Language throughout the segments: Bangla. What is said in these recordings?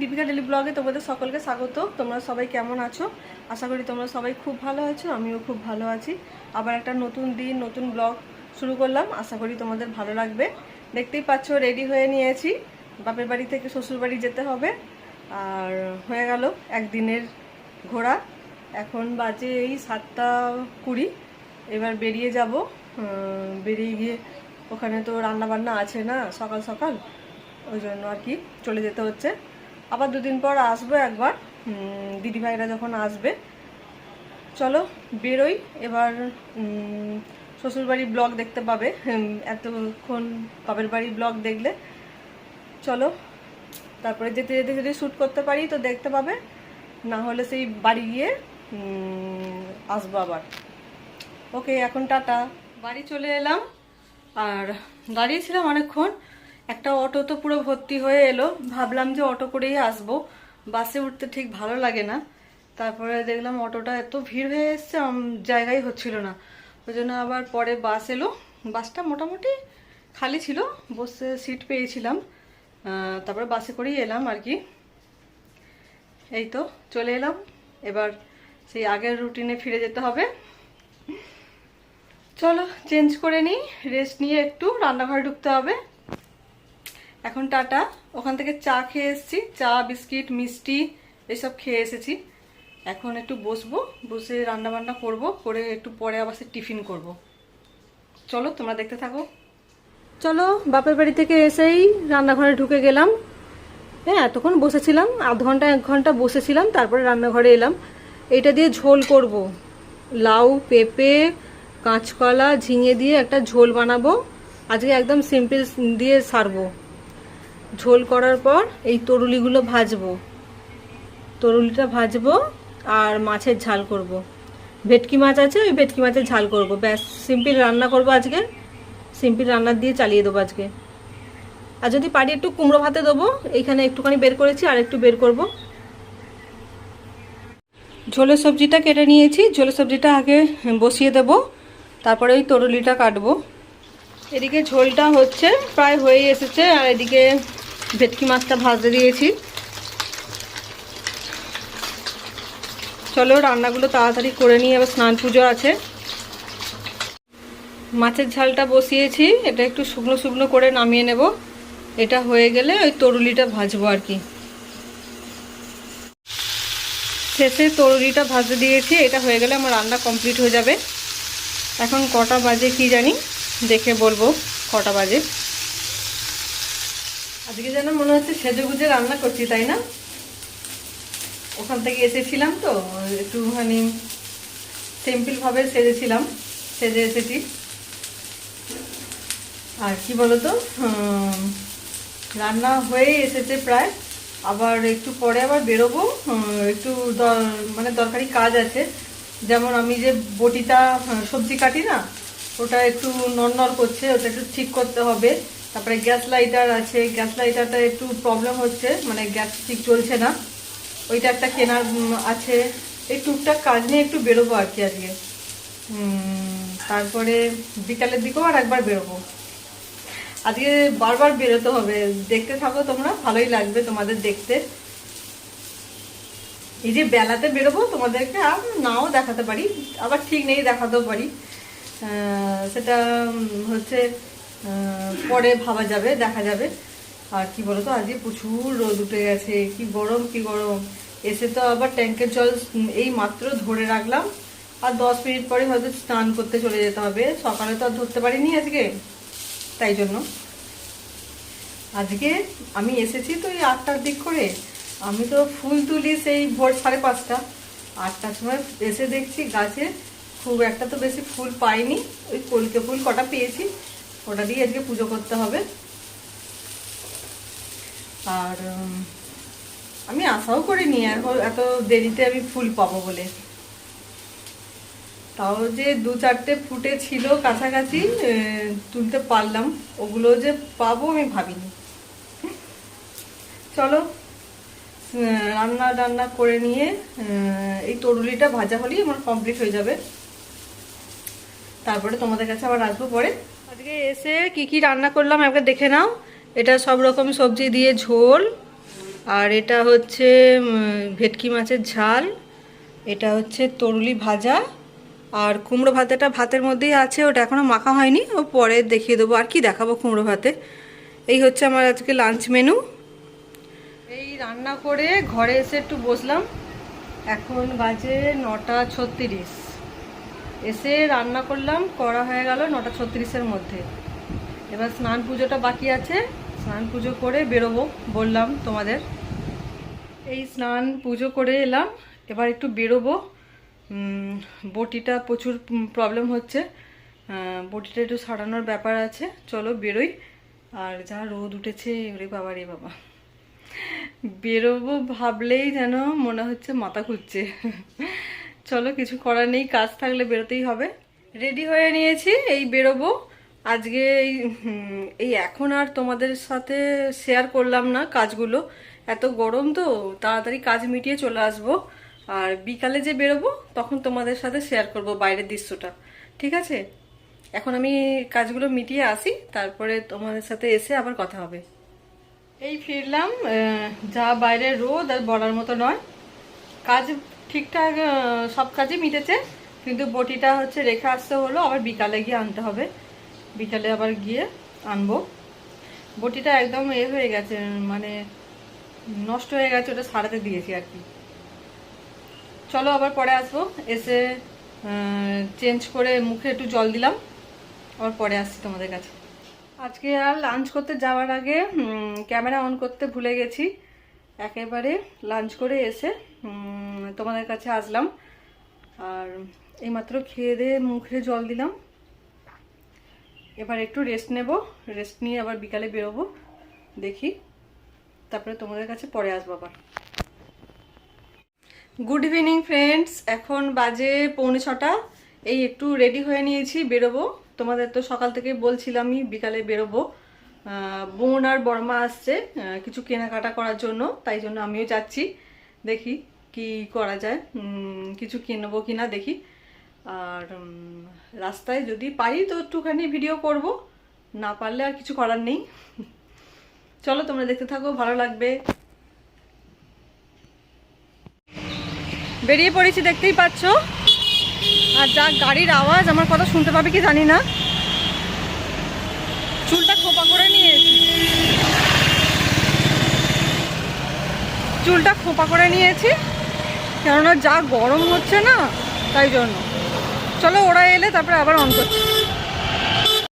দীপিকা ডেলি ব্লগে তোমাদের সকলকে স্বাগত। তোমরা সবাই কেমন আছো? আশা করি তোমরা সবাই খুব ভালো আছো, আমিও খুব ভালো আছি। আবার একটা নতুন দিন, নতুন ব্লগ শুরু করলাম। আশা করি তোমাদের ভালো লাগবে। দেখতেই পাচ্ছ রেডি হয়ে নিয়েছি। বাপের বাড়ি থেকে শ্বশুর বাড়ি যেতে হবে। আর হয়ে গেল একদিনের ঘোরা। এখন বাজে এই সাতটা কুড়ি। এবার বেরিয়ে যাব। বেরিয়ে গিয়ে ওখানে তো রান্না বান্না আছে না, সকাল সকাল। ওই জন্য আর কি চলে যেতে হচ্ছে। আবার দুদিন পর আসব একবার। দিদিভাইরা যখন আসবে। চলো, বেরোই। এবার শ্বশুরবাড়ির ব্লগ দেখতে পাবে। এতক্ষণ বাপের বাড়ির ব্লগ দেখলে। চলো, তারপরে যেতে যেতে যদি শ্যুট করতে পারি তো দেখতে পাবে। না হলে সেই বাড়ি গিয়ে আসব আবার। ওকে, এখন টাটা। বাড়ি চলে এলাম। আর দাঁড়িয়েছিলাম অনেকক্ষণ। একটা অটো তো পুরো ভর্তি হয়ে এলো। ভাবলাম যে অটো করেই আসব। বাসে উঠতে ঠিক ভালো লাগে না। তারপরে দেখলাম অটোটা এত ভিড় হয়ে এসছে জায়গাই হচ্ছিল না। ওই জন্য আবার পরে বাস এলো। বাসটা মোটামুটি খালি ছিল, বসে সিট পেয়েছিলাম। তারপরে বাসে করেই এলাম আর কি। এই তো চলে এলাম। এবার সেই আগের রুটিনে ফিরে যেতে হবে। চলো, চেঞ্জ করে নিই। রেস্ট নিয়ে একটু রান্নাঘরে ঢুকতে হবে। এখন টাটা। ওখান থেকে চা খেয়ে এসেছি, চা, বিস্কিট, মিষ্টি, এসব খেয়ে এসেছি। এখন একটু বসবো, বসে রান্না বান্না করব, করে একটু পরে আবার সে টিফিন করব। চলো, তোমরা দেখতে থাকো। চলো, বাপের বাড়ি থেকে এসেই রান্নাঘরে ঢুকে গেলাম। হ্যাঁ এতক্ষণ বসেছিলাম, আধ ঘণ্টা, এক ঘণ্টা বসেছিলাম, তারপরে রান্নাঘরে এলাম। এটা দিয়ে ঝোল করব। লাউ, পেঁপে, কাঁচকলা, ঝিঙে দিয়ে একটা ঝোল বানাবো। আজকে একদম সিম্পল দিয়ে সারবো। ঝোল করার পর এই তরুলিগুলো ভাজবো। তরুলিটা ভাজবো আর মাছের ঝাল করব। ভেটকি মাছ আছে, ওই ভেটকি মাছের ঝাল করব। ব্যাস, সিম্পল রান্না করব আজকে। সিম্পল রান্না দিয়ে চালিয়ে দেবো আজকে। আর যদি পারি একটু কুমড়ো ভাতে দেবো। এইখানে একটুখানি বের করেছি, আর একটু বের করব। ঝোলের সবজিটা কেটে নিয়েছি। ঝোলের সবজিটা আগে বসিয়ে দেব। তারপরে ওই তরুলিটা কাটবো। এদিকে ঝোলটা হচ্ছে, প্রায় হয়ে এসেছে। আর এদিকে ভেটকি মাছটা ভাজতে দিয়েছি। চলো, রান্নাগুলো তাড়াতাড়ি করে নিয়ে এবার স্নান পুজো আছে। মাছের ঝালটা বসিয়েছি, এটা একটু শুকনো শুকনো করে নামিয়ে নেব। এটা হয়ে গেলে ওই তরুলিটা ভাজবো আর কি। শেষে তরুলিটা ভাজতে দিয়েছি, এটা হয়ে গেলে আমার রান্না কমপ্লিট হয়ে যাবে। এখন কটা বাজে কি জানি, দেখে বলব কটা বাজে। আজকে যেন মনে হচ্ছে সেজে গুজে রান্না করছি, তাই না? ওখান থেকে এসেছিলাম তো, একটুখানি সিম্পলভাবে সেজেছিলাম, সেজে এসেছি। আর কি বলতো রান্না হয়ে এসেছে প্রায়। আবার একটু পরে আবার বেরোবো একটু মানে দরকারি কাজ আছে। যেমন আমি যে বটিটা সবজি কাটি না, ওটা একটু নড়নড় করছে, ওটা একটু ঠিক করতে হবে। তারপরে গ্যাস লাইটার আছে, গ্যাস লাইটারটা একটু প্রবলেম হচ্ছে মানে গ্যাস ঠিক চলছে না। ওইটা একটা কেনার আছে। এই টুকটাক কাজ নিয়ে একটু বেরোবো আর কি আজকে। তারপরে বিকালের দিকেও আর একবার বেরোবো। আজকে বারবার বেরোতে হবে। দেখতে থাকো তোমরা, ভালোই লাগবে তোমাদের দেখতে। এই যে বেলাতে বেরোবো তোমাদেরকে আর নাও দেখাতে পারি, আবার ঠিক নেই দেখাতেও পারি। সেটা হচ্ছে পরে ভাবা যাবে, দেখা যাবে। আর কি বলতো, আজকে প্রচুর রোদ উঠে গেছে, কি গরম কি গরম। এসে তো আবার ট্যাঙ্কের জল এই মাত্র ধরে রাখলাম। আর দশ মিনিট পরে হয়তো স্নান করতে চলে যেতে হবে। সকালে তো আর ধরতে পারিনি আজকে, তাই জন্য। আজকে আমি এসেছি তো এই আটটার দিক করে। আমি তো ফুল তুলি সেই ভোর সাড়ে পাঁচটা। আটটার সময় এসে দেখছি গাছে খুব একটা তো বেশি ফুল পাইনি। ওই কলকে ফুল কটা পেয়েছি। ওটা দিয়ে আজকে পুজো করতে হবে। আর আমি আশাও করিনি এত দেরিতে আমি ফুল পাবো বলে। তাও যে দু চারটে ফুটে ছিল কাছাকাছি তুলতে পারলাম, ওগুলো যে পাবো আমি ভাবিনি। চলো রান্না রান্না করে নিয়ে এই তরুলিটা ভাজা হলেই আমার কমপ্লিট হয়ে যাবে। তারপরে তোমাদের কাছে আবার আসব পরে। আজকে এসে কি কি রান্না করলাম একবার দেখে নাও। এটা সব রকম সবজি দিয়ে ঝোল। আর এটা হচ্ছে ভেটকি মাছের ঝাল। এটা হচ্ছে তরুলি ভাজা। আর কুমড়ো ভাতেটা ভাতের মধ্যেই আছে, ওটা এখনও মাখা হয়নি। ও পরে দেখিয়ে দেবো, আর কি দেখাবো কুমড়ো ভাতে। এই হচ্ছে আমার আজকে লাঞ্চ মেনু এই রান্না করে ঘরে এসে একটু বসলাম। এখন বাজে নটা ছত্রিশ। এসে রান্না করলাম, করা হয়ে গেল নটা ছত্রিশের মধ্যে। এবার স্নান পুজোটা বাকি আছে, স্নান পুজো করে বেরোবো বললাম তোমাদের। এই স্নান পুজো করে এলাম, এবার একটু বেরোবো। বটিটা প্রচুর প্রবলেম হচ্ছে। বটিটা একটু সারানোর ব্যাপার আছে, চলো বেরোই। আর যা রোদ উঠেছে, ওরে বাবা রে বাবা। বেরোবো ভাবলেই যেন মনে হচ্ছে মাথা ঘুরছে। চলো, কিছু করার নেই, কাজ থাকলে বেরোতেই হবে। রেডি হয়ে নিয়েছি, এই বেরোবো। আজকে এই এখন আর তোমাদের সাথে শেয়ার করলাম না কাজগুলো। এত গরম তো, তাড়াতাড়ি কাজ মিটিয়ে চলে আসব। আর বিকালে যে বেরোবো, তখন তোমাদের সাথে শেয়ার করব বাইরের দৃশ্যটা। ঠিক আছে? এখন আমি কাজগুলো মিটিয়ে আসি, তারপরে তোমাদের সাথে এসে আবার কথা হবে। এই ফিরলাম যা বাইরে রোদ আর বলার মতো নয়। কাজ ঠিকঠাক সব কাজই মিটেছে, কিন্তু বটিটা হচ্ছে রেখে আসতে হলো, আবার বিকালে গিয়ে আনতে হবে। বিকালে আবার গিয়ে আনব। বটিটা একদম এ হয়ে গেছে মানে নষ্ট হয়ে গেছে, ওটা সারাতে দিয়েছি আর কি। চলো আবার পরে আসব, এসে চেঞ্জ করে মুখে একটু জল দিলাম, আবার পরে আসছি তোমাদের কাছে। আজকে আর লাঞ্চ করতে যাওয়ার আগে ক্যামেরা অন করতে ভুলে গেছি। একেবারে লাঞ্চ করে এসে তোমাদের কাছে আসলাম। আর এইমাত্র খেয়ে দিয়ে মুখে জল দিলাম। এবার একটু রেস্ট নেব। রেস্ট নিয়ে আবার বিকালে বেরোবো। দেখি। তারপরে তোমাদের কাছে পরে আসব আবার। গুড ইভিনিং ফ্রেন্ডস এখন বাজে পৌনে ছটা। এই একটু রেডি হয়ে নিয়েছি, বেরোবো। তোমাদের তো সকাল থেকে বলছিলামই বিকালে বেরোবো। বোন আর বর্মা আসছে কিছু কেনাকাটা করার জন্য, তাই জন্য আমিও যাচ্ছি। দেখি। কি করা যায়? কিছু কিনবো কিনা দেখি। আর রাস্তায় যদি পারি তো একটুখানি ভিডিও করব। না পারলে আর কিছু করার নেই। চলো তোমরা দেখতে থাকো, ভালো লাগবে। বেরিয়ে পড়েছি, দেখতেই পাচ্ছ। আর যা গাড়ির আওয়াজ, আমার কথা শুনতে পাবে কি জানি না। চুলটা খোপা করে নিয়েছি। চুলটা খোপা করে নিয়েছি। কেননা যা গরম হচ্ছে না, তাই জন্য। চলো ওরা এলে তারপরে আবার অন করছি।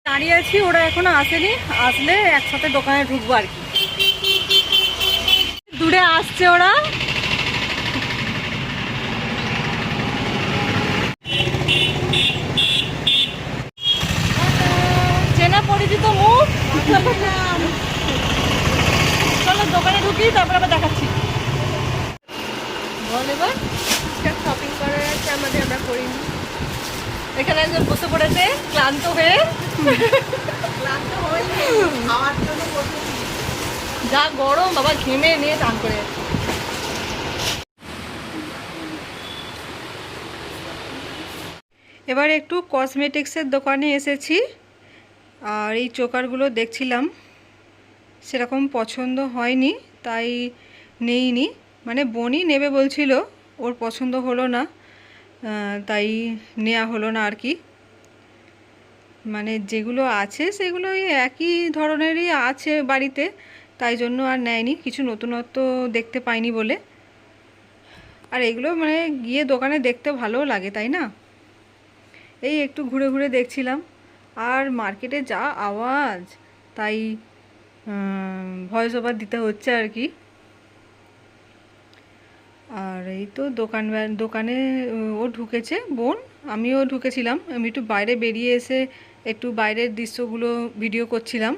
দাঁড়িয়ে আছি, ওরা এখনও আসেনি। আসলে একসাথে দোকানে ঢুকবো আর কি। দূরে আসছে ওরা। চেনা পরিচিত মুখ। চলো দোকানে ঢুকি, তারপর আবার দেখাচ্ছি বল এবার শপিং করার আছে আমাদের আমরা করিনি এখানে একজন বসে পড়েছে ক্লান্ত হয়ে। ক্লান্ত খাওয়ার জন্য যা গরম বাবা ঘেমে নিয়ে চান করে। এবার একটু কসমেটিক্সের দোকানে এসেছি আর এই চোকারগুলো দেখছিলাম। সেরকম পছন্দ হয়নি তাই নেইনি। মানে বনই নেবে বলছিল ওর পছন্দ হলো না। তাই নেওয়া হলো না আর কি। মানে যেগুলো আছে সেগুলো একই ধরনেরই আছে বাড়িতে, তাই জন্য আর নেয়নি। কিছু নতুনত্ব দেখতে পাইনি বলে। আর এগুলো মানে গিয়ে দোকানে দেখতে ভালোও লাগে, তাই না? এই একটু ঘুরে ঘুরে দেখছিলাম। আর মার্কেটে যা আওয়াজ, তাই ভয়েস ওভার দিতে হচ্ছে আর কি। আর এই তো দোকান দোকানে, ও ঢুকেছে, বোন। আমিও ঢুকেছিলাম। আমি একটু বাইরে বেরিয়ে এসে একটু বাইরের দৃশ্যগুলো ভিডিও করছিলাম।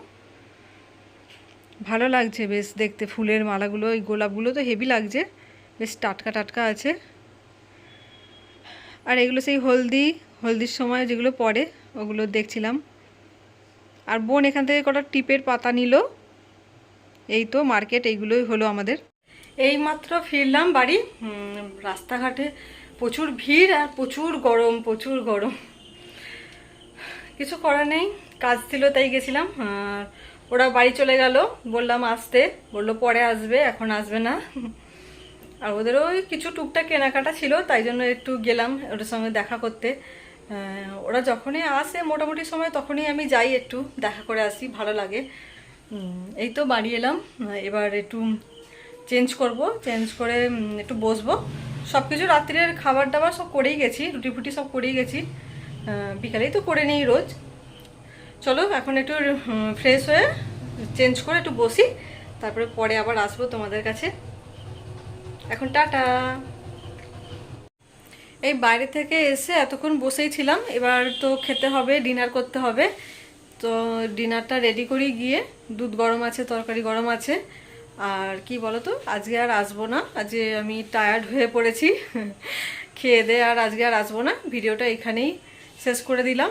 ভালো লাগছে বেশ দেখতে, ফুলের মালাগুলো, এই গোলাপগুলো তো হেভি লাগছে। বেশ টাটকা টাটকা আছে। আর এগুলো সেই হলদি, হলদির সময় যেগুলো পড়ে, ওগুলো দেখছিলাম। আর বোন এখান থেকে কটা টিপের পাতা নিল। এই তো মার্কেট, এইগুলোই হলো আমাদের। এই মাত্র ফিরলাম বাড়ি রাস্তাঘাটে প্রচুর ভিড় আর প্রচুর গরম প্রচুর গরম। কিছু করার নেই, কাজ ছিল তাই গেছিলাম। আর ওরা বাড়ি চলে গেল, বললাম আসতে। বলল পরে আসবে, এখন আসবে না। আর ওদেরও কিছু টুকটাক কেনাকাটা ছিল, তাই জন্য একটু গেলাম ওদের সঙ্গে দেখা করতে। ওরা যখনই আসে মোটামুটি সময়, তখনই আমি যাই একটু, দেখা করে আসি, ভালো লাগে। এই তো বাড়ি এলাম। এবার একটু চেঞ্জ করব, চেঞ্জ করে একটু বসবো। সব কিছু রাত্রের খাবার দাবার সব করেই গেছি, রুটি ফুটি সব করেই গেছি। বিকালেই তো করে নিই রোজ। চলো, এখন একটু ফ্রেশ হয়ে চেঞ্জ করে একটু বসি, তারপরে পরে আবার আসব তোমাদের কাছে। এখন টাটা। এই বাইরে থেকে এসে এতক্ষণ বসেই ছিলাম, এবার তো খেতে হবে, ডিনার করতে হবে। তো ডিনারটা রেডি করি গিয়ে, দুধ গরম আছে, তরকারি গরম আছে। আর কি বলো তো আজকে আর আসব না। আজকে আমি টায়ার্ড হয়ে পড়েছি। খেয়ে দে আর আজকে আর আসব না। ভিডিওটা এখানেই শেষ করে দিলাম।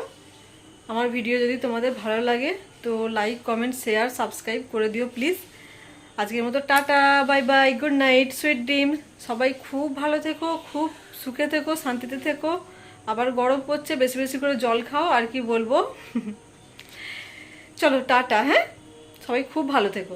আমার ভিডিও যদি তোমাদের ভালো লাগে, তো লাইক কমেন্ট শেয়ার সাবস্ক্রাইব করে দিও প্লিজ আজকের মতো tata bye bye good night sweet dream সবাই খুব ভালো থেকো, খুব সুখে থেকো, শান্তিতে থেকো। আবার গরম পড়ছে, বেশি বেশি করে জল খাও, আর কি বলব? চলো, টাটা হ্যাঁ? সবাই খুব ভালো থেকো।